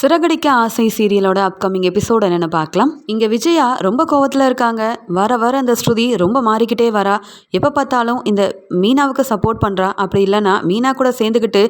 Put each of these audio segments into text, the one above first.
சிறகடிக்க ஆசை சீரியலோட upcoming episode என்னென்னு பார்க்கலாம். இங்கே விஜயா ரொம்ப கோவத்தில் இருக்காங்க. வர வர அந்த ஸ்ருதி ரொம்ப மாறிக்கிட்டே வரா. எப்போ பார்த்தாலும் இந்த மீனாவுக்கு சப்போர்ட் பண்ணுறா அப்படி இல்லைன்னா மீனா கூட சேர்ந்துக்கிட்டு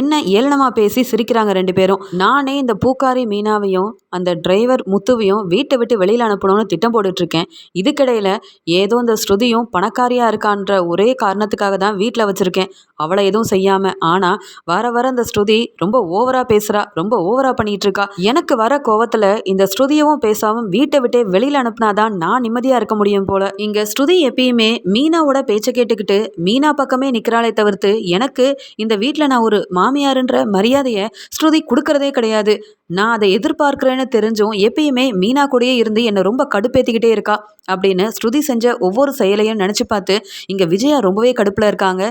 என்ன ஏளனமாக பேசி சிரிக்கிறாங்க ரெண்டு பேரும். நானே இந்த பூக்காரி மீனாவையும் அந்த டிரைவர் முத்துவையும் வீட்டை விட்டு வெளியில் அனுப்பணும்னு திட்டம் போட்டுட்ருக்கேன். இதுக்கிடையில் ஏதோ இந்த ஸ்ருதியும் பணக்காரியாக இருக்கான்ற ஒரே காரணத்துக்காக தான் வீட்டில் வச்சுருக்கேன். அவளை எதுவும் செய்யாமல் ஆனால் வர வர அந்த ஸ்ருதி ரொம்ப ஓவராக பேசுகிறா ரொம்ப ஓவராக பண்ணிகிட்டு இருக்கா எனக்கு வர கோவத்தில் இந்த ஸ்ருதியவும் பேசாமல் வீட்டை விட்டே வெளியில் அனுப்புனாதான் நான் நிம்மதியாக இருக்க முடியும் போல். இங்கே ஸ்ருதி எப்பயுமே மீனாவோட பேச்சை கேட்டுக்கிட்டு மீனா பக்கமே நிற்கிறாளே தவிர்த்து எனக்கு இந்த வீட்டில் நான் ஒரு மாமியாருன்ற மரியாதையை ஸ்ருதி கொடுக்கறதே கிடையாது. நான் அதை எதிர்பார்க்குறேன்னு தெரிஞ்சும் எப்பயுமே மீனா கூடயே இருந்து என்னை ரொம்ப கடுப்பேற்றிக்கிட்டே இருக்கா அப்படின்னு ஸ்ருதி செஞ்ச ஒவ்வொரு செயலையும் நினச்சி பார்த்து இங்கே விஜயா ரொம்பவே கடுப்பில் இருக்காங்க.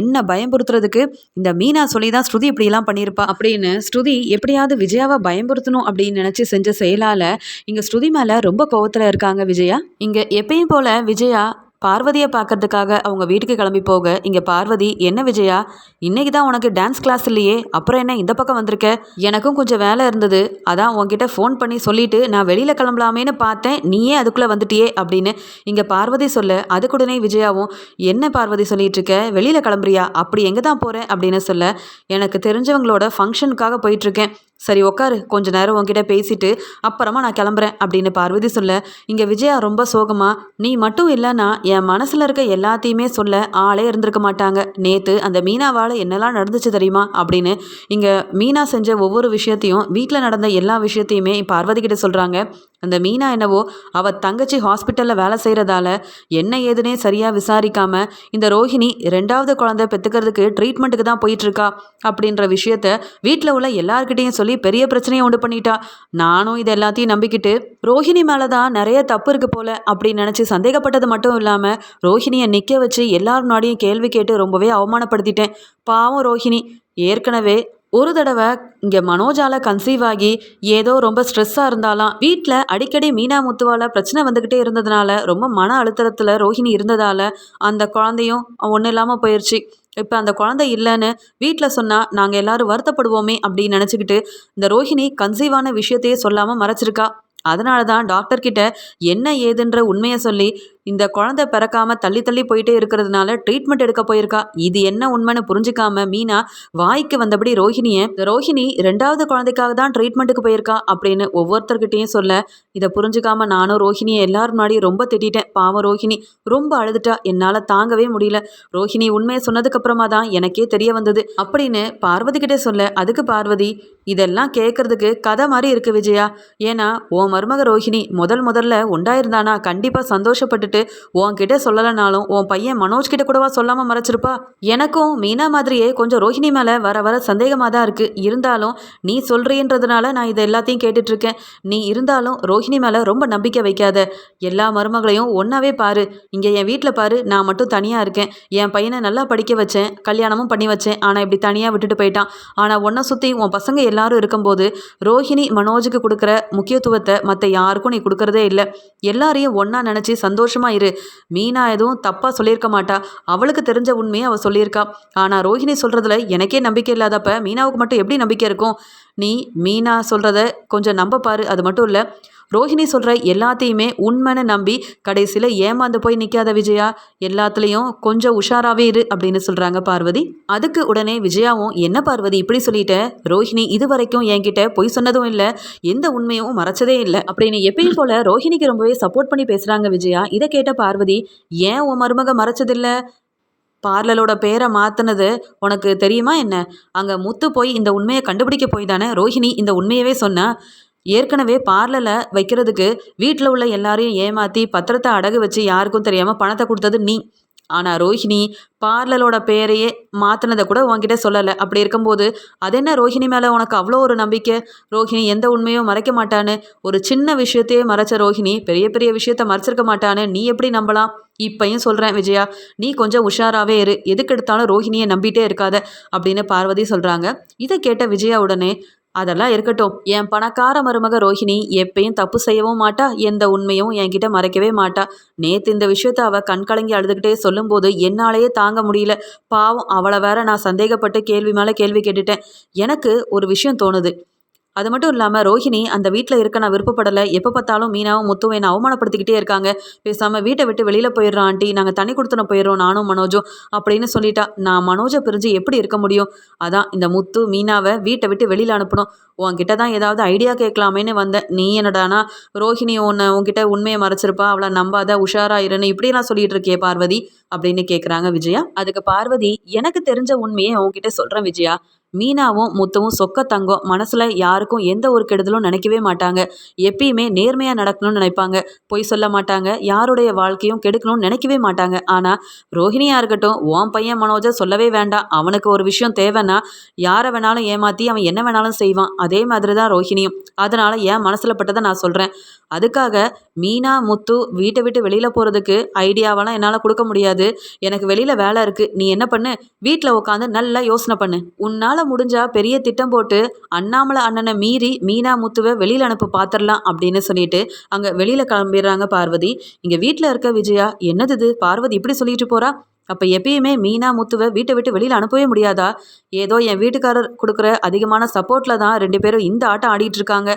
என்ன பயம்புறுத்துறதுக்கு? இந்த மீனா சொல்லி தான் ஸ்ருதி இப்படிலாம் பண்ணியிருப்பா. அப்படின்னு ஸ்ருதி எப்படியாவது விஜயாவை பயம்புறுத்தணும் அப்படின்னு நினச்சி செஞ்ச செயலால் இங்கே ஸ்ருதி மேலே ரொம்ப கோவத்தில் இருக்காங்க விஜயா. இங்கே எப்பயும் போல் விஜயா பார்வதியை பார்க்கறதுக்காக அவங்க வீட்டுக்கு கிளம்பி போக இங்கே பார்வதி என்ன விஜயா? இன்னைக்கு தான் உனக்கு டான்ஸ் கிளாஸ் இல்லையே. அப்புறம் என்ன இந்த பக்கம் வந்திருக்க? எனக்கும் கொஞ்சம் வேலை இருந்தது. அதான் உன்கிட்ட ஃபோன் பண்ணி சொல்லிட்டு நான் வெளியில் கிளம்பலாமேன்னு பார்த்தேன். நீயே அதுக்குள்ளே வந்துட்டியே அப்படின்னு இங்கே பார்வதி சொல்ல அதுக்குடனே விஜயாவும் என்ன பார்வதி சொல்லிட்டு இருக்க வெளியில் கிளம்புறியா? அப்படி எங்கே தான் போகிறேன் அப்படின்னு சொல்ல எனக்கு தெரிஞ்சவங்களோட ஃபங்க்ஷனுக்காக போயிட்டுருக்கேன். சரி உக்காரு. கொஞ்ச நேரம் உங்ககிட்ட பேசிட்டு அப்புறமா நான் கிளம்புறேன் அப்படின்னு பார்வதி சொல்ல இங்கே விஜயா ரொம்ப சோகமா? நீ மட்டும் இல்லைன்னா என் மனசில் இருக்க எல்லாத்தையுமே சொல்ல ஆளே இருந்திருக்க மாட்டாங்க. நேற்று அந்த மீனாவால் என்னெல்லாம் நடந்துச்சு தெரியுமா? அப்படின்னு இங்கே மீனா செஞ்ச ஒவ்வொரு விஷயத்தையும் வீட்டில் நடந்த எல்லா விஷயத்தையுமே பார்வதி கிட்ட சொல்கிறாங்க அந்த மீனா என்னவோ அவள் தங்கச்சி ஹாஸ்பிட்டலில் வேலை செய்கிறதால என்ன ஏதுனே சரியாக விசாரிக்காம இந்த ரோஹிணி ரெண்டாவது குழந்தை பெற்றுக்கிறதுக்கு ட்ரீட்மெண்ட்டுக்கு தான் போயிட்டுருக்கா அப்படின்ற விஷயத்த வீட்டில் உள்ள எல்லார்கிட்டையும் சொல்லி பெரிய பிரச்சனையை உண்டு பண்ணிட்டா. நானும் இது எல்லாத்தையும் நம்பிக்கிட்டு ரோஹிணி மேலே தான் நிறைய தப்பு இருக்குது போல அப்படின்னு நினச்சி சந்தேகப்பட்டது மட்டும் இல்லாமல் ரோஹிணியை நிற்க வச்சு எல்லார் முன்னாடியும் கேள்வி கேட்டு ரொம்பவே அவமானப்படுத்திட்டேன். பாவம் ரோஹிணி. ஏற்கனவே ஒரு தடவை இங்கே மனோஜால கன்சீவ் ஆகி ஏதோ ரொம்ப ஸ்ட்ரெஸ்ஸாக இருந்தாலும் வீட்டில் அடிக்கடி மீனா முத்துவால் பிரச்சனை வந்துக்கிட்டே இருந்ததுனால ரொம்ப மன அழுத்தத்தில் ரோஹிணி இருந்ததால் அந்த குழந்தையும் ஒன்றும் இல்லாமல் போயிடுச்சு இப்போ அந்த குழந்தை இல்லைன்னு வீட்டில் சொன்னால் நாங்கள் எல்லோரும் வருத்தப்படுவோமே அப்படின்னு நினச்சிக்கிட்டு இந்த ரோஹிணி கன்சீவான விஷயத்தையே சொல்லாமல் மறைச்சிருக்கா. அதனால தான் டாக்டர்கிட்ட என்ன ஏதுன்ற உண்மையை சொல்லி இந்த குழந்தை பிறக்காம தள்ளி தள்ளி போயிட்டே இருக்கிறதுனால ட்ரீட்மெண்ட் எடுக்க போயிருக்கா? இது என்ன உண்மைன்னு புரிஞ்சுக்காம மீனா வாய்க்கு வந்தபடி ரோஹிணியை ரோஹிணி ரெண்டாவது குழந்தைக்காக தான் ட்ரீட்மெண்ட்டுக்கு போயிருக்கா? அப்படின்னு ஒவ்வொருத்தர்கிட்டையும் சொல்ல இதை புரிஞ்சுக்காம நானும் ரோஹிணியை எல்லாரும் முன்னாடி ரொம்ப திட்டிட்டேன். பாவம் ரோஹிணி ரொம்ப அழுதுட்டா. என்னால் தாங்கவே முடியல. ரோஹிணி உண்மையை சொன்னதுக்கு அப்புறமா தான் எனக்கே தெரிய வந்தது. அப்படின்னு பார்வதி கிட்டே சொல்ல அதுக்கு பார்வதி இதெல்லாம் கேட்கறதுக்கு கதை மாதிரி இருக்கு விஜயா. ஏன்னா உன் மருமக ரோஹிணி முதல் முதல்ல உண்டாயிருந்தானா கண்டிப்பாக சந்தோஷப்பட்டுட்டு உன்கிட்ட சொல்லலைனாலும் உன் பையன் மனோஜ் கிட்ட கூடவா சொல்லாமல் மறைச்சிருப்பா? எனக்கும் மீனா மாதிரியே கொஞ்சம் ரோஹிணி மேலே வர வர சந்தேகமாக தான் இருக்குது இருந்தாலும் நீ சொல்கிறீன்றதுனால நான் இதை எல்லாத்தையும் கேட்டுட்ருக்கேன். நீ இருந்தாலும் ரோஹிணி மேலே ரொம்ப நம்பிக்கை வைக்காத. எல்லா மருமகளையும் ஒன்றாவே பாரு. இங்கே என் வீட்டில் பாரு நான் மட்டும் தனியாக இருக்கேன். என் பையனை நல்லா படிக்க வச்சேன் கல்யாணமும் பண்ணி வச்சேன். ஆனால் இப்படி தனியாக விட்டுட்டு போயிட்டான். ஆனால் உன்னை சுற்றி உன் பசங்க எல்லாரும் இருக்கும்போது ரோஹிணி மனோஜுக்கு கொடுக்குற முக்கியத்துவத்தை மற்ற யாருக்கும் நீ கொடுக்குறதே இல்லை. எல்லாரையும் ஒன்றா நினச்சி சந்தோஷமாக இரு. மீனா எதுவும் தப்பாக சொல்லியிருக்க மாட்டா. அவளுக்கு தெரிஞ்ச உண்மையை அவள் சொல்லியிருக்கா. ஆனால் ரோஹிணி சொல்கிறதுல எனக்கே நம்பிக்கை இல்லாதப்ப மீனாவுக்கு மட்டும் எப்படி நம்பிக்கை இருக்கும்? நீ மீனா சொல்கிறத கொஞ்சம் நம்ப பாரு. அது மட்டும் இல்லை ரோஹிணி சொல்கிற எல்லாத்தையுமே உண்மைன்னு நம்பி கடைசியில் ஏமாந்து போய் நிற்காத விஜயா? எல்லாத்துலேயும் கொஞ்சம் உஷாராகவே இரு அப்படின்னு சொல்கிறாங்க பார்வதி. அதுக்கு உடனே விஜயாவும் என்ன பார்வதி இப்படி சொல்லிட்டு? ரோஹிணி இது வரைக்கும் என்கிட்ட பொய் சொன்னதும் இல்லை எந்த உண்மையும் மறைச்சதே இல்லை. அப்படின்னு எப்பயும் போல ரோஹிணிக்கு ரொம்பவே சப்போர்ட் பண்ணி பேசுகிறாங்க விஜயா. இதை கேட்ட பார்வதி ஏன் உன் மருமக மறைச்சதில்லை? பார்லரோட பேரை மாற்றினது உனக்கு தெரியுமா என்ன? அங்கே முத்து போய் இந்த உண்மையை கண்டுபிடிக்க போய் தானே ரோஹிணி இந்த உண்மையவே சொன்னா? ஏற்கனவே பார்லரில் வைக்கிறதுக்கு வீட்டில் உள்ள எல்லாரையும் ஏமாற்றி பத்திரத்தை அடகு வச்சு யாருக்கும் தெரியாமல் பணத்தை கொடுத்தது நீ. ஆனால் ரோஹிணி பார்லரோட பேரையே மாற்றினதை கூட உன்கிட்ட சொல்லலை. அப்படி இருக்கும்போது அது என்ன ரோஹிணி மேலே உனக்கு அவ்வளோ ஒரு நம்பிக்கை? ரோஹிணி எந்த உண்மையும் மறைக்க மாட்டான்னு ஒரு சின்ன விஷயத்தையே மறைச்ச ரோஹிணி பெரிய பெரிய விஷயத்த மறைச்சிருக்க மாட்டான்னு நீ எப்படி நம்பலாம்? இப்பையும் சொல்கிறேன் விஜயா நீ கொஞ்சம் உஷாராகவே இரு. எதுக்கு எடுத்தாலும் ரோஹிணியை நம்பிட்டே இருக்காத அப்படின்னு பார்வதி சொல்கிறாங்க இதை கேட்ட விஜயா உடனே அதெல்லாம் இருக்கட்டும். என் பணக்கார மருமக ரோஹிணி எப்பயும் தப்பு செய்யவும் மாட்டா எந்த உண்மையும் என்கிட்ட மறைக்கவே மாட்டா. நேற்று இந்த விஷயத்த அவள் கண்கலங்கி அழுதுகிட்டே சொல்லும்போது என்னாலேயே தாங்க முடியல. பாவம் அவளை வேற நான் சந்தேகப்பட்டு கேள்வி மேலே கேள்வி கேட்டுட்டேன். எனக்கு ஒரு விஷயம் தோணுது. அது மட்டும் இல்லாமல் ரோஹிணி அந்த வீட்டில் இருக்க நான் விருப்பப்படலை. எப்போ பார்த்தாலும் மீனாவும் முத்துவை என்னை அவமானப்படுத்திக்கிட்டே இருக்காங்க. பேசாமல் வீட்டை விட்டு வெளியில் போயிடுறோம் ஆண்டி. நாங்கள் தண்ணி கொடுத்துன போயிடுறோம் நானும் மனோஜும் அப்படின்னு சொல்லிட்டா. நான் மனோஜை பிரிஞ்சு எப்படி இருக்க முடியும்? அதான் இந்த முத்து மீனாவை வீட்டை விட்டு வெளியில் அனுப்பணும். உன்கிட்ட தான் ஏதாவது ஐடியா கேட்கலாமேன்னு வந்தேன். நீ என்னடானா ரோஹிணி உன்னை உன்கிட்ட உண்மையை மறைச்சிருப்பா. அவளை நம்பாத உஷாரா இருன்னு இப்படிலாம் சொல்லிட்டு இருக்கியே பார்வதி அப்படின்னு கேட்குறாங்க விஜயா. அதுக்கு பார்வதி எனக்கு தெரிஞ்ச உண்மையை உன்கிட்ட சொல்கிறேன் விஜயா. மீனாவும் முத்துவும் சொக்க தங்கம் மனசில் யாருக்கும் எந்த ஒரு கெடுதலும் நினைக்கவே மாட்டாங்க. எப்பயுமே நேர்மையாக நடக்கணும்னு நினைப்பாங்க. பொய் சொல்ல மாட்டாங்க. யாருடைய வாழ்க்கையும் கெடுக்கணும்னு நினைக்கவே மாட்டாங்க. ஆனால் ரோஹிணியாக இருக்கட்டும் ஓன் பையன் மனோஜை சொல்லவே வேண்டாம். அவனுக்கு ஒரு விஷயம் தேவைன்னா யாரை வேணாலும் ஏமாற்றி அவன் என்ன வேணாலும் செய்வான். அதே மாதிரி தான் ரோஹிணியும். அதனால் என் மனசில் பட்டதை நான் சொல்கிறேன் அதுக்காக மீனா முத்து வீட்டை விட்டு வெளியில் போகிறதுக்கு ஐடியாவெல்லாம் என்னால் கொடுக்க முடியாது. எனக்கு வெளியில் வேலை இருக்குது நீ என்ன பண்ணு? வீட்டில் உட்காந்து நல்லா யோசனை பண்ணு. உன்னால் முடிஞ்சால் பெரிய திட்டம் போட்டு அண்ணாமலை அண்ணனை மீறி மீனா முத்துவை வெளியில் அனுப்ப பார்த்துடலாம் அப்படின்னு சொல்லிட்டு அங்கே வெளியில் கிளம்பிடுறாங்க பார்வதி. இங்கே வீட்டில் இருக்க விஜயா என்னது இது? பார்வதி இப்படி சொல்லிட்டு போகிறா அப்போ எப்பயுமே மீனா முத்துவை வீட்டை விட்டு வெளியில் அனுப்பவே முடியாதா? ஏதோ என் வீட்டுக்காரர் கொடுக்குற அதிகமான சப்போர்ட்டில் தான் ரெண்டு பேரும் இந்த ஆட்டம் ஆடிட்டு இருக்காங்க.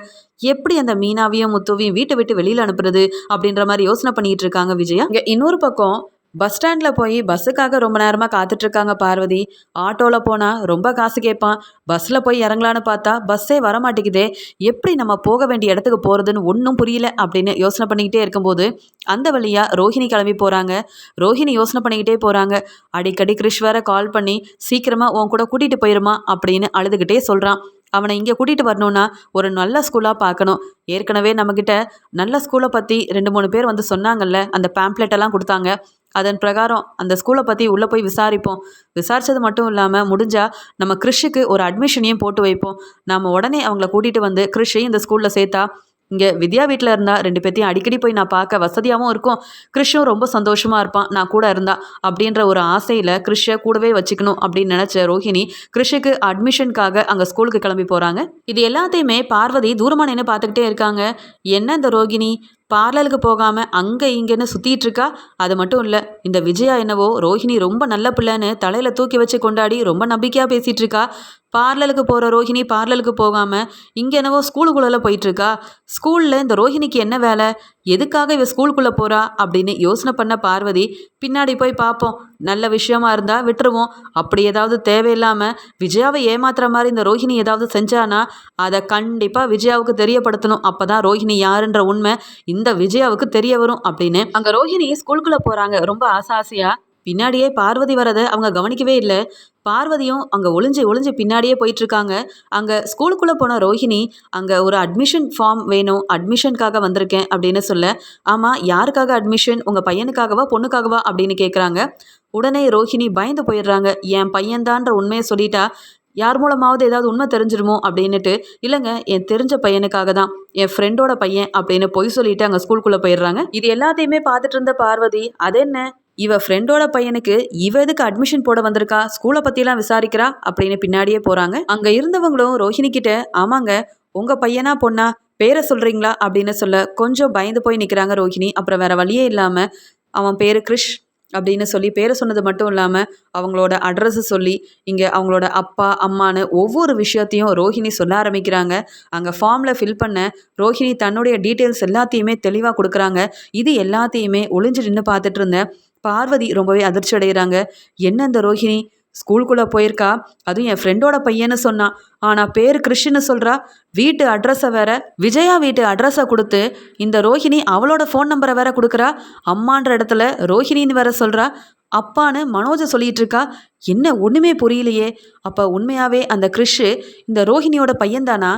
எப்படி அந்த மீனாவையும் முத்துவையும் வீட்டை விட்டு வெளியில் அனுப்புறது அப்படின்ற மாதிரி யோசனை பண்ணிட்டு இருக்காங்க விஜயா? இங்கே இன்னொரு பக்கம் பஸ் ஸ்டாண்டில் போய் பஸ்ஸுக்காக ரொம்ப நேரமாக காத்துட்ருக்காங்க பார்வதி. ஆட்டோவில் போனால் ரொம்ப காசு கேட்பான் பஸ்ஸில் போய் இறங்கலான்னு பார்த்தா பஸ்ஸே வரமாட்டேங்குதே. எப்படி நம்ம போக வேண்டிய இடத்துக்கு போகிறதுன்னு ஒன்றும் புரியல அப்படின்னு யோசனை பண்ணிக்கிட்டே இருக்கும்போது அந்த வழியாக ரோஹிணி கிளம்பி போகிறாங்க ரோஹிணி யோசனை பண்ணிக்கிட்டே போகிறாங்க அடிக்கடி கிறிஷ் வேற கால் பண்ணி சீக்கிரமாக உன் கூட கூட்டிகிட்டு போயிருமா? அப்படின்னு அழுதுகிட்டே சொல்கிறான் அவனை இங்கே கூட்டிகிட்டு வரணும்னா ஒரு நல்ல ஸ்கூலாக பார்க்கணும். ஏற்கனவே நம்மக்கிட்ட நல்ல ஸ்கூலை பற்றி ரெண்டு மூணு பேர் வந்து சொன்னாங்கல்ல அந்த பேம்ப்ளெட்டெல்லாம் கொடுத்தாங்க. அதன் பிரகாரம் அந்த ஸ்கூலை பற்றி உள்ளே போய் விசாரிப்போம். விசாரித்தது மட்டும் இல்லாமல் முடிஞ்சால் நம்ம கிறிஷுக்கு ஒரு அட்மிஷனையும் போட்டு வைப்போம். நாம் உடனே அவங்கள கூட்டிகிட்டு வந்து கிறிஷையும் இந்த ஸ்கூலில் சேர்த்தா இங்கே வித்யா வீட்டில் இருந்தால் ரெண்டு பேர்த்தையும் அடிக்கடி போய் நான் பார்க்க வசதியாகவும் இருக்கும். கிருஷ்ணும் ரொம்ப சந்தோஷமாக இருப்பான். நான் கூட இருந்தா அப்படின்ற ஒரு ஆசையில் கிறிஷை கூடவே வச்சுக்கணும் அப்படின்னு நினச்ச ரோஹிணி கிருஷ்ணுக்கு அட்மிஷனுக்காக அங்கே ஸ்கூலுக்கு கிளம்பி போகிறாங்க இது எல்லாத்தையுமே பார்வதி தூரமாக நின்று பார்த்துக்கிட்டே இருக்காங்க. என்ன இந்த ரோகிணி பார்லருக்கு போகாமல் அங்கே இங்கேன்னு சுற்றிட்டு இருக்கா? அது மட்டும் இல்லை இந்த விஜயா என்னவோ ரோஹிணி ரொம்ப நல்ல பிள்ளைன்னு தலையில் தூக்கி வச்சு கொண்டாடி ரொம்ப நம்பிக்கையாக பேசிகிட்டு இருக்கா. பார்லருக்கு போகிற ரோஹிணி பார்லருக்கு போகாமல் இங்கே என்னவோ ஸ்கூலுக்குள்ளே போயிட்டுருக்கா ஸ்கூலில் இந்த ரோஹிணிக்கு என்ன வேலை? எதுக்காக இவ ஸ்கூலுக்குள்ளே போகிறா அப்படின்னு யோசனை பண்ண பார்வதி பின்னாடி போய் பார்ப்போம். நல்ல விஷயமா இருந்தால் விட்டுருவோம். அப்படி ஏதாவது தேவையில்லாமல் விஜயாவை ஏமாத்துற மாதிரி இந்த ரோஹிணி ஏதாவது செஞ்சானா அதை கண்டிப்பாக விஜயாவுக்கு தெரியப்படுத்தணும். அப்போ தான் ரோஹிணி யாருன்ற உண்மை இந்த விஜயாவுக்கு தெரிய வரும் அப்படின்னு. அங்கே ரோஹிணி ஸ்கூலுக்குள்ளே போகிறாங்க ரொம்ப ஆசை ஆசையாக பின்னாடியே பார்வதி வரதை அவங்க கவனிக்கவே இல்லை. பார்வதியும் அங்கே ஒளிஞ்சு ஒளிஞ்சு பின்னாடியே போயிட்டுருக்காங்க. அங்கே ஸ்கூலுக்குள்ளே போன ரோஹிணி அங்கே ஒரு அட்மிஷன் ஃபார்ம் வேணும் அட்மிஷனுக்காக வந்திருக்கேன் அப்படின்னு சொல்ல ஆமாம் யாருக்காக அட்மிஷன் உங்கள் பையனுக்காகவா பொண்ணுக்காகவா? அப்படின்னு கேட்குறாங்க உடனே ரோஹிணி பயந்து போயிடுறாங்க. என் பையன்தான்ற உண்மையை சொல்லிட்டா யார் மூலமாவது ஏதாவது உண்மை தெரிஞ்சிருமோ? அப்படின்னுட்டு இல்லைங்க என் தெரிஞ்ச பையனுக்காக தான். என் ஃப்ரெண்டோட பையன் அப்படின்னு பொய் சொல்லிட்டு அங்கே ஸ்கூலுக்குள்ளே போயிடுறாங்க. இது எல்லாத்தையுமே பார்த்துட்டு இருந்த பார்வதி அது என்ன இவ ஃப்ரெண்டோட பையனுக்கு இவ எதுக்கு அட்மிஷன் போட வந்திருக்கா? ஸ்கூலை பற்றிலாம் விசாரிக்கிறா? அப்படின்னு பின்னாடியே போகிறாங்க அங்கே இருந்தவங்களும் ரோஹிணி கிட்ட ஆமாங்க உங்கள் பையனா பொண்ணா பேரை சொல்கிறீங்களா அப்படின்னு சொல்ல கொஞ்சம் பயந்து போய் நிற்கிறாங்க ரோஹிணி. அப்புறம் வேற வழியே இல்லாமல் அவன் பேர் கிருஷ் அப்படின்னு சொல்லி பேரை சொன்னது மட்டும் இல்லாமல் அவங்களோட அட்ரஸை சொல்லி இங்கே அவங்களோட அப்பா அம்மானு ஒவ்வொரு விஷயத்தையும் ரோஹிணி சொல்ல ஆரம்பிக்கிறாங்க. அங்கே ஃபார்மில் ஃபில் பண்ண ரோஹிணி தன்னுடைய டீட்டெயில்ஸ் எல்லாத்தையுமே தெளிவாக கொடுக்குறாங்க. இது எல்லாத்தையுமே ஒளிஞ்சு நின்று பார்த்துட்டு இருந்தேன் பார்வதி ரொம்பவே அதிர்ச்சி அடைகிறாங்க என்ன இந்த ரோஹிணி? ஸ்கூலுக்குள்ளே போயிருக்கா? அதுவும் என் ஃப்ரெண்டோட பையன்னு சொன்னான் ஆனால் பேர் கிறிஷின்னு சொல்கிறா வீட்டு அட்ரஸை வேற விஜயா வீட்டு அட்ரஸை கொடுத்து இந்த ரோஹிணி அவளோட ஃபோன் நம்பரை வேற கொடுக்குறா. அம்மான்ற இடத்துல ரோஹிணின்னு வேற சொல்கிறா அப்பான்னு மனோஜை சொல்லிட்டு இருக்கா என்ன ஒன்றுமே புரியலையே. அப்போ உண்மையாகவே அந்த கிறிஷு இந்த ரோஹிணியோட பையன்தானா?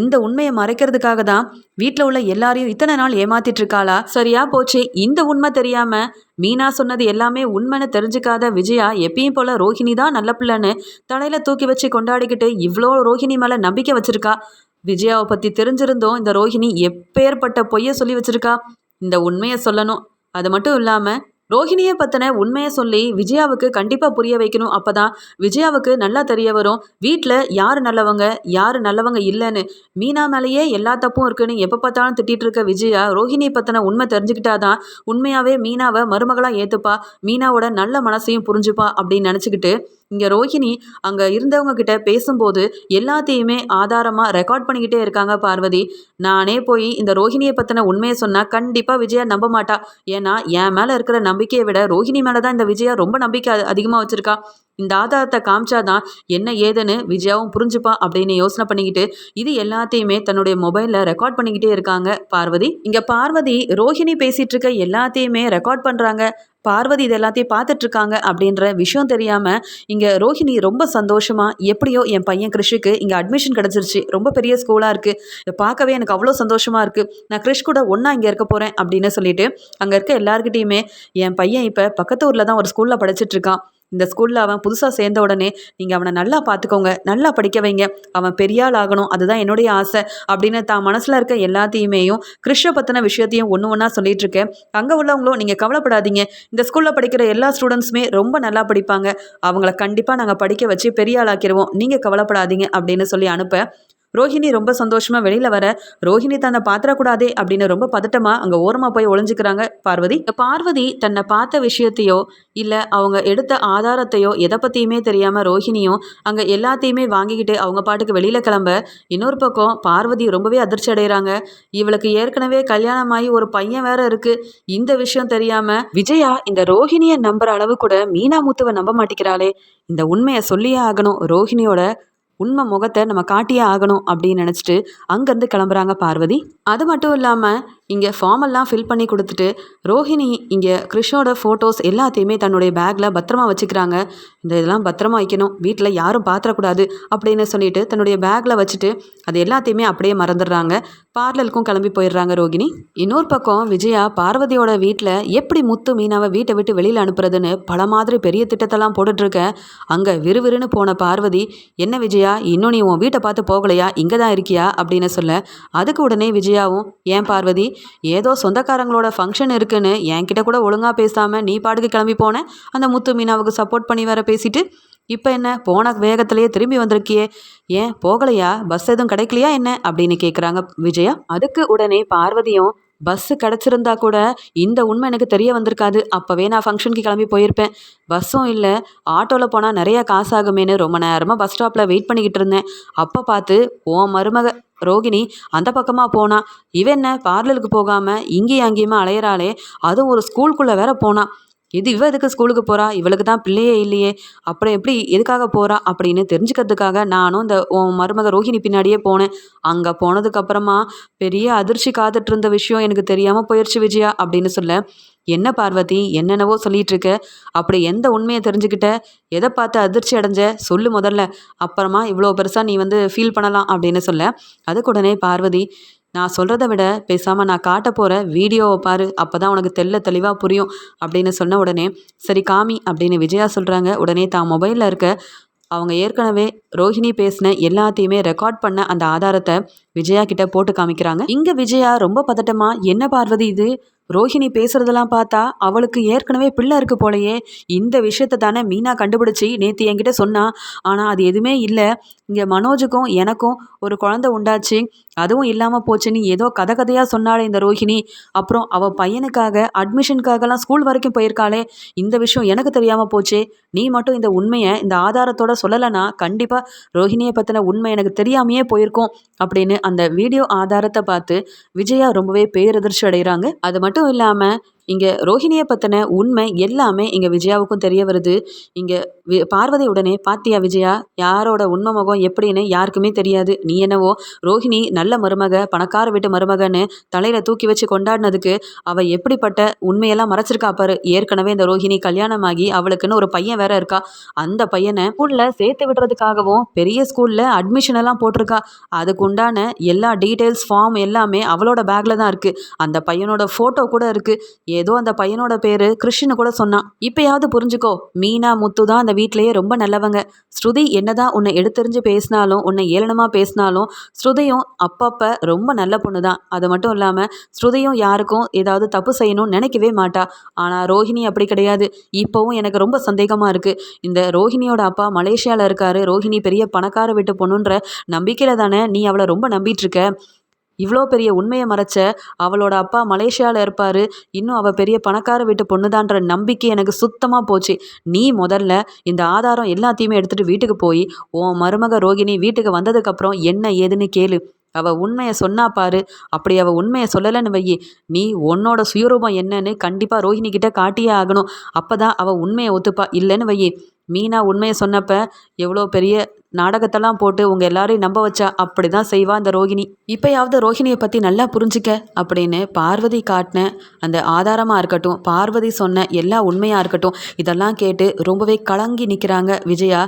இந்த உண்மையை மறைக்கிறதுக்காக தான் வீட்டில் உள்ள எல்லாரையும் இத்தனை நாள் ஏமாத்திட்டு இருக்காளா சரியா போச்சு. இந்த உண்மை தெரியாமல் மீனா சொன்னது எல்லாமே உண்மைன்னு தெரிஞ்சுக்காத விஜயா எப்பயும் போல ரோஹிணி தான் நல்ல பிள்ளைன்னு தலையில் தூக்கி வச்சு கொண்டாடிக்கிட்டு இவ்வளோ ரோஹிணி மேலே நம்பிக்கை வச்சிருக்கா. விஜயாவை பற்றி தெரிஞ்சிருந்தோம் இந்த ரோஹிணி எப்பேற்பட்ட பொய்யை சொல்லி வச்சிருக்கா. இந்த உண்மையை சொல்லணும். அது மட்டும் இல்லாமல் ரோஹிணியை பற்றின உண்மையை சொல்லி விஜயாவுக்கு கண்டிப்பாக புரிய வைக்கணும். அப்போ தான் விஜயாவுக்கு நல்லா தெரிய வரும். வீட்டில் யார் நல்லவங்க யார் நல்லவங்க இல்லைன்னு. மீனா மேலேயே எல்லா தப்பும் இருக்குன்னு எப்போ பார்த்தாலும் திட்டிகிட்டு இருக்க விஜயா ரோஹிணியை பற்றின உண்மை தெரிஞ்சுக்கிட்டாதான் உண்மையாகவே மீனாவை மருமகளாக ஏற்றுப்பா மீனாவோட நல்ல மனசையும் புரிஞ்சுப்பா அப்படின்னு நினச்சிக்கிட்டு இங்கே ரோஹிணி அங்கே இருந்தவங்க கிட்ட பேசும்போது எல்லாத்தையுமே ஆதாரமாக ரெக்கார்ட் பண்ணிக்கிட்டே இருக்காங்க பார்வதி. நானே போய் இந்த ரோஹிணியை பற்றின உண்மையை சொன்னால் கண்டிப்பாக விஜயா நம்ப மாட்டா. ஏன்னா என் மேலே இருக்கிற நம்பிக்கையை விட ரோஹிணி மேலே தான் இந்த விஜயா ரொம்ப நம்பிக்கை அதிகமாக வச்சுருக்கா. இந்த ஆதாரத்தை காமிச்சாதான் என்ன ஏதுன்னு விஜயாவும் புரிஞ்சுப்பா அப்படின்னு யோசனை பண்ணிக்கிட்டு இது எல்லாத்தையுமே தன்னுடைய மொபைலில் ரெக்கார்ட் பண்ணிக்கிட்டே இருக்காங்க பார்வதி. இங்கே பார்வதி ரோஹிணி பேசிகிட்டு இருக்க எல்லாத்தையுமே ரெக்கார்ட் பண்ணுறாங்க பார்வதி இது எல்லாத்தையும் பார்த்துட்டு இருக்காங்க அப்படின்ற விஷயம் தெரியாமல் இங்கே ரோஹிணி ரொம்ப சந்தோஷமாக எப்படியோ என் பையன் கிருஷிக்கு இங்கே அட்மிஷன் கிடச்சிருச்சு. ரொம்ப பெரிய ஸ்கூலாக இருக்குது பார்க்கவே எனக்கு அவ்வளோ சந்தோஷமாக இருக்குது நான் கிறிஷ் கூட ஒன்றா இங்கே இருக்க போகிறேன் அப்படின்னு சொல்லிட்டு அங்கே இருக்க எல்லாருக்கிட்டேயுமே என் பையன் இப்போ பக்கத்து ஊரில் தான் ஒரு ஸ்கூலில் படிச்சிட்டு இருக்கான் இந்த ஸ்கூலில் அவன் புதுசாக சேர்ந்த உடனே நீங்கள் அவனை நல்லா பார்த்துக்கோங்க நல்லா படிக்க வைங்க. அவன் பெரியாள் ஆகணும். அதுதான் என்னுடைய ஆசை. அப்படின்னு தான் மனசில் இருக்க எல்லாத்தையுமேயும் கிருஷ்ண பற்றின விஷயத்தையும் ஒன்று ஒன்றா சொல்லிட்டு இருக்கேன். அங்கே உள்ளவங்களும் நீங்கள் கவலைப்படாதீங்க. இந்த ஸ்கூலில் படிக்கிற எல்லா ஸ்டூடெண்ட்ஸுமே ரொம்ப நல்லா படிப்பாங்க. அவங்கள கண்டிப்பாக நாங்கள் படிக்க வச்சு பெரியாளாக்கிடுவோம் நீங்கள் கவலைப்படாதீங்க. அப்படின்னு சொல்லி அனுப்ப ரோஹிணி ரொம்ப சந்தோஷமாக வெளியில் வர ரோஹிணி தன்னை பாத்திரக்கூடாதே அப்படின்னு ரொம்ப பதட்டமாக அங்கே ஓரமாக போய் ஒளிஞ்சுக்கிறாங்க பார்வதி. பார்வதி தன்னை பார்த்த விஷயத்தையோ இல்லை அவங்க எடுத்த ஆதாரத்தையோ எதை பற்றியுமே தெரியாமல் ரோஹிணியும் அங்கே எல்லாத்தையுமே வாங்கிக்கிட்டு அவங்க பாட்டுக்கு வெளியில் கிளம்ப இன்னொரு பக்கம் பார்வதி ரொம்பவே அதிர்ச்சி அடைகிறாங்க இவளுக்கு ஏற்கனவே கல்யாணமாகி ஒரு பையன் வேற இருக்குது இந்த விஷயம் தெரியாமல் விஜயா இந்த ரோஹிணியை நம்புற அளவு கூட மீனாமுத்துவை நம்ப மாட்டேங்கிறாளே இந்த உண்மையை சொல்லியே ஆகணும். ரோஹிணியோட உண்மை முகத்தை நம்ம காட்டியே ஆகணும் அப்படின்னு நினச்சிட்டு அங்கேருந்து கிளம்புறாங்க பார்வதி. அது மட்டும் இல்லாமல் இங்கே ஃபார்மெல்லாம் ஃபில் பண்ணி கொடுத்துட்டு ரோஹிணி இங்கே கிருஷ்ணோட ஃபோட்டோஸ் எல்லாத்தையுமே தன்னுடைய பேக்கில் பத்திரமா வச்சுக்கிறாங்க. இந்த இதெல்லாம் பத்திரமா வைக்கணும் வீட்டில் யாரும் பார்த்துடக்கூடாது அப்படின்னு சொல்லிட்டு தன்னுடைய பேக்கில் வச்சுட்டு அது எல்லாத்தையுமே அப்படியே மறந்துடுறாங்க. பார்லருக்கும் கிளம்பி போயிடுறாங்க ரோகிணி இன்னொரு பக்கம் விஜயா பார்வதியோட வீட்டில் எப்படி முத்து மீனாவை வீட்டை விட்டு வெளியில் அனுப்புறதுன்னு பல மாதிரி பெரிய திட்டத்தெல்லாம் போட்டுட்ருக்க. அங்கே விறுவிறுன்னு போன பார்வதி என்ன விஜயா இன்னும் நீ உன் வீட்டை பார்த்து போகலையா? இங்கே தான் இருக்கியா? அப்படின்னு சொல்ல அதுக்கு உடனே விஜயாவும் ஏன் பார்வதி ஏதோ சொந்தக்காரங்களோட ஃபங்க்ஷன் இருக்குன்னு என்கிட்ட கூட ஒழுங்காக பேசாமல் நீ பாட்டுக்கு கிளம்பி போனேன் அந்த முத்து மீனாவுக்கு சப்போர்ட் பண்ணி வர பேசிட்டு இப்போ என்ன? போன வேகத்திலேயே திரும்பி வந்திருக்கியே. ஏன்? போகலையா? பஸ் எதுவும் கிடைக்கலையா என்ன? அப்படின்னு கேட்குறாங்க விஜயா. அதுக்கு உடனே பார்வதியும் பஸ்ஸு கிடச்சிருந்தா கூட இந்த உண்மை எனக்கு தெரிய வந்திருக்காது. அப்போவே நான் ஃபங்க்ஷனுக்கு கிளம்பி போயிருப்பேன். பஸ்ஸும் இல்லை ஆட்டோவில் போனால் நிறைய காசாகுமேனு ரொம்ப நேரமாக பஸ் ஸ்டாப்பில் வெயிட் பண்ணிக்கிட்டு இருந்தேன். அப்போ பார்த்து ஓ மருமக ரோகிணி அந்த பக்கமாக போனா. இவன் என்ன பார்லருக்கு போகாமல் இங்கேயும் அங்கேயுமா அலையிறாளே. அதுவும் ஒரு ஸ்கூலுக்குள்ளே வேற போனான் இது இவ எதுக்கு ஸ்கூலுக்கு போகிறா இவளுக்கு தான் பிள்ளையே இல்லையே. அப்புறம் எப்படி எதுக்காக போகிறா அப்படின்னு தெரிஞ்சுக்கிறதுக்காக நானும் இந்த உன் மருமக ரோஹிணி பின்னாடியே போனேன். அங்கே போனதுக்கப்புறமா பெரிய அதிர்ச்சி காத்துட்டு இருந்த விஷயம் எனக்கு தெரியாமல் போயிடுச்சு விஜயா அப்படின்னு சொல்ல என்ன பார்வதி? என்னென்னவோ சொல்லிட்டு இருக்க? அப்படி எந்த உண்மையை தெரிஞ்சுக்கிட்ட? எதை பார்த்து அதிர்ச்சி அடைஞ்ச? சொல்லு முதல்ல. அப்புறமா இவ்வளோ பெருசாக நீ வந்து ஃபீல் பண்ணலாம் அப்படின்னு சொல்ல அதுக்கு உடனே பார்வதி நான் சொல்கிறத விட பேசாமல் நான் காட்ட போகிற வீடியோவை பாரு அப்போ தான் உனக்கு தெல்ல தெளிவாக புரியும் அப்படின்னு சொன்ன உடனே சரி காமி அப்படின்னு விஜயா சொல்கிறாங்க உடனே தான் மொபைலில் இருக்க அவங்க ஏற்கனவே ரோஹிணி பேசின எல்லாத்தையுமே ரெக்கார்ட் பண்ண அந்த ஆதாரத்தை விஜயா கிட்ட போட்டு காமிக்கிறாங்க. இங்கே விஜயா ரொம்ப பதட்டமா என்ன பார்வதி இது? ரோஹிணி பேசுறதெல்லாம் பார்த்தா அவளுக்கு ஏற்கனவே பிள்ளை இருக்கு போலயே. இந்த விஷயத்த தானே மீனா கண்டுபிடிச்சி நேற்று என்கிட்ட சொன்னா. ஆனால் அது எதுவுமே இல்லை. இங்கே மனோஜுக்கும் எனக்கும் ஒரு குழந்தை உண்டாச்சு. அதுவும் இல்லாமல் போச்சுன்னு ஏதோ கதை கதையாக சொன்னாலே இந்த ரோஹிணி. அப்புறம் அவள் பையனுக்காக அட்மிஷனுக்காகலாம் ஸ்கூல் வரைக்கும் போயிருக்காளே. இந்த விஷயம் எனக்கு தெரியாமல் போச்சே. நீ மட்டும் இந்த உண்மையை இந்த ஆதாரத்தோட சொல்லலைன்னா கண்டிப்பாக ரோஹிணியை பற்றின உண்மை எனக்கு தெரியாமையே போயிருக்கோம் அப்படின்னு அந்த வீடியோ ஆதாரத்தை பார்த்து விஜயா ரொம்பவே பேரதிர்ச்சி அடைகிறாங்க. அது மட்டும் இல்லாமல் இங்கே ரோஹிணியை பற்றின உண்மை எல்லாமே இங்கே விஜயாவுக்கும் தெரிய வருது. இங்கே வி பார்வதி உடனே பாத்தியா விஜயா யாரோட உண்மை முகம் எப்படின்னு யாருக்குமே தெரியாது. நீ என்னவோ ரோஹிணி நல்ல மருமக பணக்கார வீட்டு மருமகன்னு தலையில் தூக்கி வச்சு கொண்டாடினதுக்கு அவள் எப்படிப்பட்ட உண்மையெல்லாம் மறைச்சிருக்கா பாரு. ஏற்கனவே இந்த ரோஹிணி கல்யாணமாகி அவளுக்குன்னு ஒரு பையன் வேற இருக்கா. அந்த பையனை ஸ்கூலில் சேர்த்து விடுறதுக்காகவும் பெரிய ஸ்கூலில் அட்மிஷன் எல்லாம் போட்டிருக்கா. அதுக்கு உண்டான எல்லா டீட்டெயில்ஸ் ஃபார்ம் எல்லாமே அவளோட பேக்கில் தான் இருக்குது அந்த பையனோட ஃபோட்டோ கூட இருக்குது ஏதோ அந்த பையனோட பேர் கிருஷ்ணு கூட சொன்னான் இப்பயாவது புரிஞ்சுக்கோ மீனா முத்து தான் அந்த வீட்லயே ரொம்ப நல்லவங்க. ஸ்ருதி என்னதான் உன்னை எடுத்தெறிஞ்சு பேசினாலும் உன்னை ஏளனமாக பேசினாலும் ஸ்ருதியும் அப்பப்போ ரொம்ப நல்ல பொண்ணு தான் அது மட்டும் இல்லாமல் ஸ்ருதியும் யாருக்கும் ஏதாவது தப்பு செய்யணும்னு நினைக்கவே மாட்டா. ஆனால் ரோஹிணி அப்படி கிடையாது. இப்போவும் எனக்கு ரொம்ப சந்தேகமாக இருக்குது இந்த ரோஹிணியோட அப்பா மலேசியாவில் இருக்காரு. ரோஹிணி பெரிய பணக்கார வீட்டு பொண்ணுன்ற நம்பிக்கையில் தானே நீ அவளை ரொம்ப நம்பிட்டு இருக்க? இவ்வளோ பெரிய உண்மையை மறைச்ச அவளோட அப்பா மலேசியாவில் இருப்பார். இன்னும் அவள் பெரிய பணக்கார வீட்டு பொண்ணுதான்ற நம்பிக்கை எனக்கு சுத்தமாக போச்சு. நீ முதல்ல இந்த ஆதாரம் எல்லாத்தையுமே எடுத்துகிட்டு வீட்டுக்கு போய் உன் மருமக ரோகிணி வீட்டுக்கு வந்ததுக்கப்புறம் என்ன ஏதுன்னு கேளு. அவள் உண்மையை சொன்னா பாரு. அப்படி அவள் உண்மையை சொல்லலைன்னு வையி. நீ உன்னோட சுயரூபம் என்னன்னு கண்டிப்பாக ரோஹிணி கிட்ட காட்டியே ஆகணும். அப்போ தான் அவள் உண்மையை ஒத்துப்பா. இல்லைன்னு வையி. மீனா உண்மையை சொன்னப்ப எவ்வளோ பெரிய நாடகத்தெல்லாம் போட்டு உங்கள் எல்லாரையும் நம்ப வச்சா அப்படி தான் செய்வா அந்த ரோகிணி. இப்போயாவது ரோஹிணியை பற்றி நல்லா புரிஞ்சுக்க அப்படின்னு பார்வதி காட்டின அந்த ஆதாரமாக இருக்கட்டும் பார்வதி சொன்ன எல்லா உண்மையாக இருக்கட்டும் இதெல்லாம் கேட்டு ரொம்பவே கலங்கி நிற்கிறாங்க விஜயா.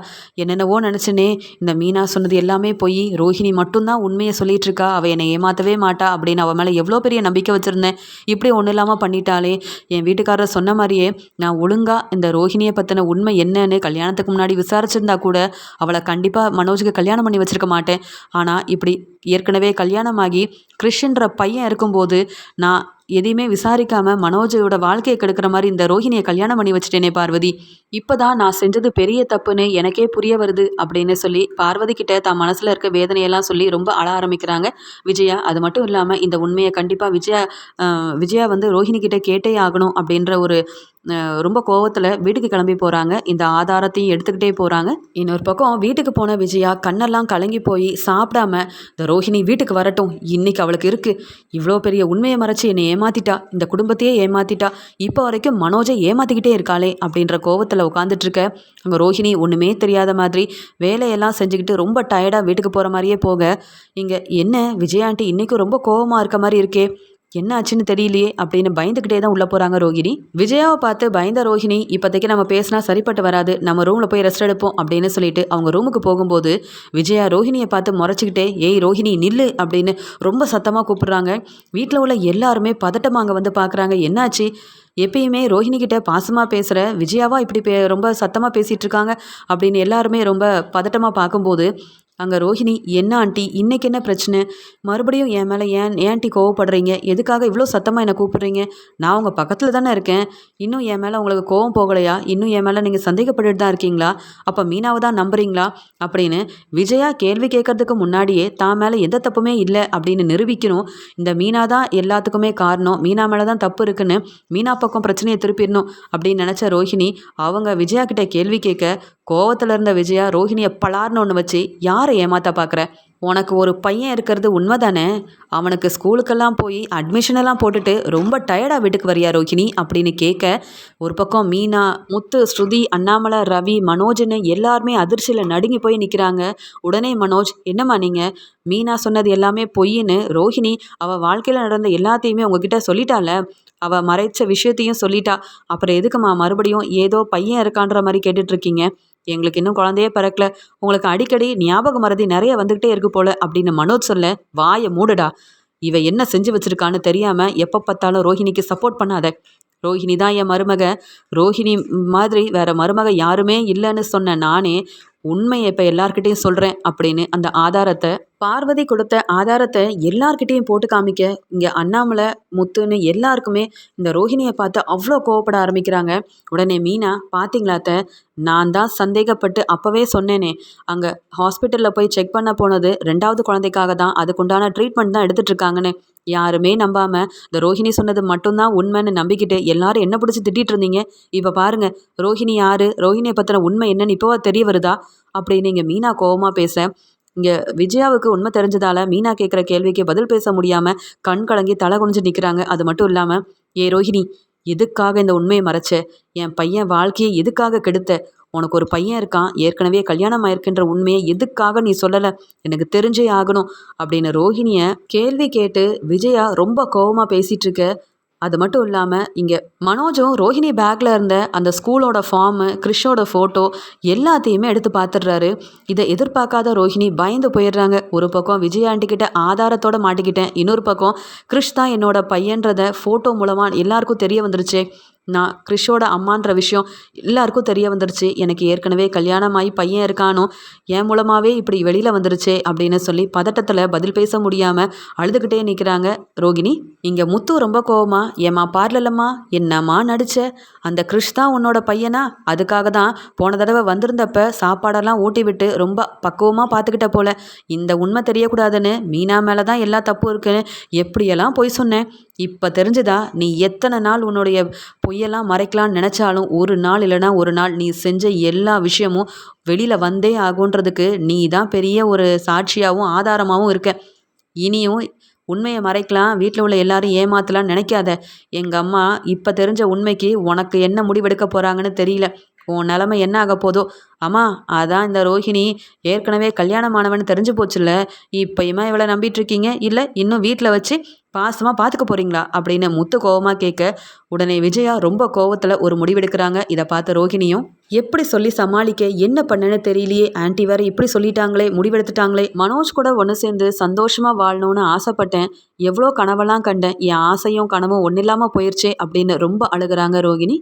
என்னென்னவோ நினச்சினே இந்த மீனா சொன்னது எல்லாமே போய் ரோஹிணி மட்டும்தான் உண்மையை சொல்லிட்டு இருக்கா அவள் என்னை ஏமாற்றவே மாட்டா அப்படின்னு அவள் மேலே எவ்வளோ பெரிய நம்பிக்கை வச்சுருந்தேன். இப்படி ஒன்றும் இல்லாமல் பண்ணிட்டாலே என் வீட்டுக்காரர் சொன்ன மாதிரியே நான் ஒழுங்காக இந்த ரோஹிணியை பற்றின உண்மை என்னன்னு கல்யாணத்துக்கு முன்னாடி விசாரிச்சிருந்தா கூட அவளை கண்டிப்பாக மனோஜுக்கு கல்யாணம் பண்ணி வச்சிருக்க மாட்டேன். ஆனால் இப்படி ஏற்கனவே கல்யாணமாகி கிறிஷன்ற பையன் இருக்கும்போது நான் எதையுமே விசாரிக்காம மனோஜோட வாழ்க்கையை கெடுக்கிற மாதிரி இந்த ரோஹிணியை கல்யாணம் பண்ணி வச்சுட்டேனே பார்வதி. இப்போதான் நான் செஞ்சது பெரிய தப்புன்னு எனக்கே புரிய வருது அப்படின்னு சொல்லி பார்வதி கிட்ட தான் மனசில் இருக்க வேதனையெல்லாம் சொல்லி ரொம்ப அழ ஆரம்பிக்கிறாங்க. விஜயா அது மட்டும் இல்லாமல் இந்த உண்மையை கண்டிப்பாக விஜயா விஜயா வந்து ரோஹிணி கிட்ட கேட்டே ஆகணும் அப்படின்ற ஒரு ரொம்ப கோவத்தில் வீட்டுக்கு கிளம்பி போகிறாங்க இந்த ஆதாரத்தையும் எடுத்துக்கிட்டே போகிறாங்க இன்னொரு பக்கம் வீட்டுக்கு போன விஜயா கண்ணெல்லாம் கலங்கி போய் சாப்பிடாம இந்த ரோஹிணி வீட்டுக்கு வரட்டும். இன்னைக்கு அவளுக்கு இருக்குது இவ்வளோ பெரிய உண்மையை மறைச்சி என்னை ஏமாத்திட்டா. இந்த குடும்பத்தையே ஏமாத்திட்டா. இப்போ வரைக்கும் மனோஜை ஏமாத்திக்கிட்டே இருக்காளே அப்படின்ற கோவத்தில் உட்காந்துட்டு இருக்க அங்கே ரோஹிணி ஒன்றுமே தெரியாத மாதிரி வேலையெல்லாம் செஞ்சுக்கிட்டு ரொம்ப டயர்டாக வீட்டுக்கு போகிற மாதிரியே போக இங்கே என்ன? விஜயாண்டி இன்றைக்கும் ரொம்ப கோவமாக இருக்க மாதிரி இருக்கே. என்ன ஆச்சுன்னு தெரியலையே அப்படின்னு பயந்துக்கிட்டே தான் உள்ளே போகிறாங்க ரோஹிணி விஜயாவை பார்த்து பயந்த ரோஹிணி இப்போதைக்கு நம்ம பேசினா சரிப்பட்டு வராது நம்ம ரூமில் போய் ரெஸ்ட் எடுப்போம் அப்படின்னு சொல்லிட்டு அவங்க ரூமுக்கு போகும்போது விஜயா ரோஹிணியை பார்த்து முறைச்சிக்கிட்டே ஏய் ரோஹிணி நில்லு அப்படின்னு ரொம்ப சத்தமாக கூப்பிடுறாங்க. வீட்டில் உள்ள எல்லாருமே பதட்டமாக அங்கே வந்து பார்க்குறாங்க. என்னாச்சு? எப்பயுமே ரோஹிணி கிட்ட பாசமாக பேசுகிற விஜயாவா இப்படி பே ரொம்ப சத்தமாக பேசிகிட்டு இருக்காங்க? அப்படின்னு எல்லாருமே ரொம்ப பதட்டமாக பார்க்கும்போது அங்கே ரோஹிணி என்ன ஆண்டி? இன்னைக்கு என்ன பிரச்சனை? மறுபடியும் என் மேலே ஏன் ஏன் கோவப்படுறீங்க? எதுக்காக இவ்வளோ சத்தமாக என்னை கூப்பிட்றீங்க? நான் உங்கள் பக்கத்தில் தானே இருக்கேன். இன்னும் என் மேலே உங்களுக்கு கோவம் போகலையா? இன்னும் என் மேலே நீங்கள் சந்தேகப்பட்டுட்டு தான் இருக்கீங்களா? அப்போ மீனாவை தான் நம்புறீங்களா? அப்படின்னு விஜயா கேள்வி கேட்கறதுக்கு முன்னாடியே தான் மேலே எந்த தப்புமே இல்லை அப்படின்னு நிரூபிக்கணும். இந்த மீனா தான் எல்லாத்துக்குமே காரணம். மீனா மேலே தான் தப்பு இருக்குன்னு மீனா பக்கம் பிரச்சனையை திருப்பிடணும் அப்படின்னு நினச்ச ரோஹிணி அவங்க விஜயா கிட்ட கேள்வி கேட்க கோவத்தில் இருந்த விஜயா ரோஹிணியை பலார்னு ஒன்று வச்சு யாரை ஏமாத்த பார்க்குற உனக்கு ஒரு பையன் இருக்கிறது உண்மை தானே அவனுக்கு ஸ்கூலுக்கெல்லாம் போய் அட்மிஷனெல்லாம் போட்டுட்டு ரொம்ப டயர்டாக வீட்டுக்கு வரியா ரோஹிணி? அப்படின்னு கேட்க ஒரு பக்கம் மீனா முத்து ஸ்ருதி அண்ணாமலை ரவி மனோஜ்னு எல்லாருமே அதிர்ச்சியில் நடுங்கி போய் நிற்கிறாங்க உடனே மனோஜ் என்னம்மா நீங்கள் மீனா சொன்னது எல்லாமே பொய்ன்னு ரோஹிணி அவள் வாழ்க்கையில் நடந்த எல்லாத்தையுமே உங்ககிட்ட சொல்லிட்டால? அவள் மறைச்ச விஷயத்தையும் சொல்லிட்டா. அப்புறம் எதுக்குமா மறுபடியும் ஏதோ பையன் இருக்கான்ற மாதிரி கேட்டுட்ருக்கீங்க எங்களுக்கு இன்னும் குழந்தையே பிறக்கல. உங்களுக்கு அடிக்கடி ஞாபக மறதி நிறைய வந்துக்கிட்டே இருக்கு போல அப்படின்னு மனோஜ் சொல்ல வாயை மூடுடா. இவ என்ன செஞ்சு வச்சிருக்கான்னு தெரியாம எப்போ பார்த்தாலும் ரோஹிணிக்கு சப்போர்ட் பண்ணாத. ரோஹிணி தான் என் மருமக. ரோஹிணி மாதிரி வேற மருமக யாருமே இல்லைன்னு சொன்ன நானே உண்மையை இப்போ எல்லார்கிட்டையும் சொல்கிறேன் அப்படின்னு அந்த ஆதாரத்தை பார்வதி கொடுத்த ஆதாரத்தை எல்லார்கிட்டேயும் போட்டு காமிக்க இங்கே அண்ணாமலை முத்துன்னு எல்லாருக்குமே இந்த ரோஹிணியை பார்த்து அவ்வளோ கோவப்பட ஆரம்பிக்கிறாங்க. உடனே மீனா பார்த்தீங்களாத்த நான் தான் சந்தேகப்பட்டு அப்போவே சொன்னேனே. அங்கே ஹாஸ்பிட்டலில் போய் செக் பண்ண போனது ரெண்டாவது குழந்தைக்காக தான். அதுக்குண்டான ட்ரீட்மெண்ட் தான் எடுத்துட்டு இருக்காங்கன்னு. யாருமே நம்பாமல் இந்த ரோஹிணி சொன்னது மட்டும்தான் உண்மைன்னு நம்பிக்கிட்டு எல்லாரும் என்ன பிடிச்சி திட்டிட்டு இருந்தீங்க? இப்போ பாருங்க ரோஹிணி யாரு? ரோஹிணியை பற்றின உண்மை என்னன்னு இப்போவா தெரிய வருதா? அப்படின்னு இங்கே மீனா கோவமாக பேச இங்கே விஜயாவுக்கு உண்மை தெரிஞ்சதால மீனா கேட்குற கேள்விக்கு பதில் பேச முடியாமல் கண் கலங்கி தலை குனிஞ்சு நிற்கிறாங்க அது மட்டும் இல்லாமல் ஏ ரோஹிணி எதுக்காக இந்த உண்மையை மறைச்ச? என் பையன் வாழ்க்கையை எதுக்காக கெடுத்த? உனக்கு ஒரு பையன் இருக்கான் ஏற்கனவே கல்யாணம் ஆயிருக்கின்ற உண்மையை எதுக்காக நீ சொல்லலை? எனக்கு தெரிஞ்சே ஆகணும். அப்படின்னு ரோஹிணியை கேள்வி கேட்டு விஜயா ரொம்ப கோவமாக பேசிகிட்டு இருக்க அது மட்டும் இல்லாமல் இங்கே மனோஜும் ரோஹிணி பேக்கில் இருந்த அந்த ஸ்கூலோட ஃபார்மு கிறிஷோட ஃபோட்டோ எல்லாத்தையுமே எடுத்து பார்த்துடுறாரு இதை எதிர்பார்க்காத ரோஹிணி பயந்து போயிடுறாங்க. ஒரு பக்கம் விஜய் ஆண்டி ஆதாரத்தோட மாட்டிக்கிட்டேன். இன்னொரு பக்கம் கிறிஷ் தான் என்னோட பையன்றத ஃபோட்டோ மூலமாக எல்லாருக்கும் தெரிய வந்துருச்சு. நான் கிறிஷோட அம்மான்ற விஷயம் எல்லாருக்கும் தெரிய வந்துருச்சு. எனக்கு ஏற்கனவே கல்யாணமாகி பையன் இருக்கானோ என் மூலமாகவே இப்படி வெளியில் வந்துருச்சே அப்படின்னு சொல்லி பதட்டத்தில் பதில் பேச முடியாமல் அழுதுகிட்டே நிற்கிறாங்க ரோகிணி இங்கே முத்து ரொம்ப கோவமா ஏம்மா பார்லலம்மா என்னம்மா நடிச்ச? அந்த கிறிஷ் தான் உன்னோட பையனா? அதுக்காக தான் போன தடவை வந்திருந்தப்ப சாப்பாடெல்லாம் ஊட்டி விட்டு ரொம்ப பக்குவமாக பார்த்துக்கிட்ட போல. இந்த உண்மை தெரியக்கூடாதுன்னு மீனா மேலே தான் எல்லா தப்பும் இருக்குன்னு எப்படியெல்லாம் பொய் சொன்னேன்? இப்போ தெரிஞ்சுதா நீ எத்தனை நாள் உன்னுடைய பொய்யெல்லாம் மறைக்கலாம்னு நினச்சாலும் ஒரு நாள் இல்லைனா ஒரு நாள் நீ செஞ்ச எல்லா விஷயமும் வெளியில் வந்தே ஆகுன்றதுக்கு நீ தான் பெரிய ஒரு சாட்சியாகவும் ஆதாரமாகவும் இருக்க. இனியும் உண்மையை மறைக்கலாம் வீட்டில் உள்ள எல்லாரும் ஏமாத்தலாம்னு நினைக்காத. எங்கள் அம்மா இப்போ தெரிஞ்ச உண்மைக்கு உனக்கு என்ன முடிவெடுக்க போகிறாங்கன்னு தெரியல. உன் நிலமை என்ன ஆக போதோ? அம்மா அதான் இந்த ரோஹிணி. ஏற்கனவே கல்யாணமானவன் தெரிஞ்சு போச்சுல்ல. இப்போயுமா இவளை நம்பிட்டு இருக்கீங்க? இல்லை இன்னும் வீட்டில் வச்சு பாசமாக பார்த்துக்க போகிறீங்களா அப்படின்னு முத்து கோவமாக கேட்க உடனே விஜயா ரொம்ப கோவத்தில் ஒரு முடிவெடுக்கிறாங்க இதை பார்த்த ரோஹிணியும் எப்படி சொல்லி சமாளிக்க? என்ன பண்ணேன்னு தெரியலையே. ஆன்ட்டி வேற இப்படி சொல்லிட்டாங்களே முடிவெடுத்துட்டாங்களே. மனோஜ் கூட ஒன்று சேர்ந்து சந்தோஷமாக வாழணும்னு ஆசைப்பட்டேன். எவ்வளோ கனவெல்லாம் கண்டேன். என் ஆசையும் கனவும் ஒன்றும் இல்லாமல் போயிடுச்சே அப்படின்னு ரொம்ப அழுகுறாங்க ரோகிணி